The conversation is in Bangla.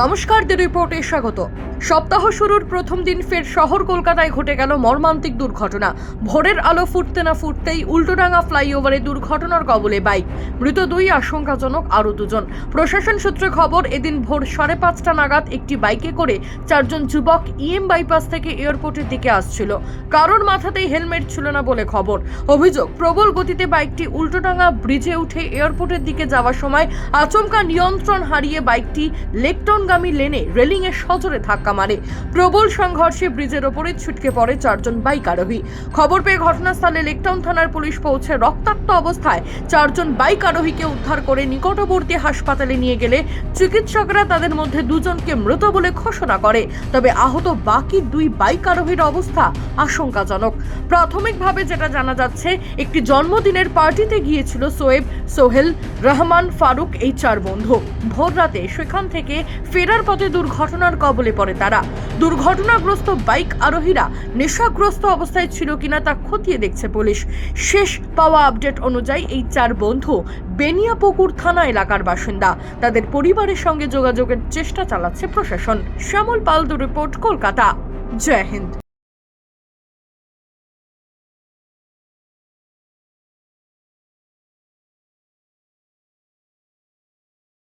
নমস্কার দি রিপোর্টে স্বাগত। সপ্তাহ শুরুর প্রথম দিন ফের শহর কলকাতায় ঘটে গেল মর্মান্তিক দুর্ঘটনা। ভোরের আলো ফুটতে না ফুটতেই উল্টোডাঙ্গা ফ্লাইওভারে দুর্ঘটনার কবলে বাইক। মৃত দুই আশঙ্কাজনক, আরও দুজন। প্রশাসন সূত্রে খবর, এদিন ভোর সাড়ে পাঁচটা নাগাদ একটি বাইকে করে চারজন যুবক ইএম বাইপাস থেকে এয়ারপোর্টের দিকে আসছিল। কারোর মাথাতেই হেলমেট ছিল না বলে খবর। অভিযোগ, প্রবল গতিতে বাইকটি উল্টোডাঙ্গা ব্রিজে উঠে এয়ারপোর্টের দিকে যাওয়ার সময় আচমকা নিয়ন্ত্রণ হারিয়ে বাইকটি লেকটনগামী লেনে রেলিংয়ে সজোরে ধাক্কা মারে। প্রবল সংঘর্ষে ব্রিজের ওপরে ছিটকে পড়ে চারজন বাইক আরোহী। খবর পেয়ে ঘটনাস্থলে লেকটাউন থানার পুলিশ পৌঁছে রক্তাক্ত অবস্থায় চারজন বাইক আরোহীকে উদ্ধার করে নিকটবর্তী হাসপাতালে নিয়ে গেলে চিকিৎসকরা তাদের মধ্যে দুজনকে মৃত বলে ঘোষণা করে। তবে আহত বাকি দুই বাইক আরোহীর অবস্থা আশঙ্কাজনক। প্রাথমিকভাবে যেটা জানা যাচ্ছে, একটি জন্মদিনের পার্টিতে গিয়েছিল সোয়েব সোহেল রহমান ফারুক এই চার বন্ধু। ভোর রাতে সেখান থেকে ফেরার পথে দুর্ঘটনার কবলে পড়ে তারা। দুর্ঘটনাগ্রস্ত বাইক আরোহীরা নেশাগ্রস্ত অবস্থায় ছিল কিনা তা খতিয়ে দেখছে পুলিশ। শেষ পাওয়া আপডেট অনুযায়ী এই চার বন্ধু বেনিয়াপুকুর থানা এলাকার বাসিন্দা। তাদের পরিবারের সঙ্গে যোগাযোগের চেষ্টা চালাচ্ছে প্রশাসন। শ্যামল পালদু রিপোর্ট, কলকাতা। জয় হিন্দ।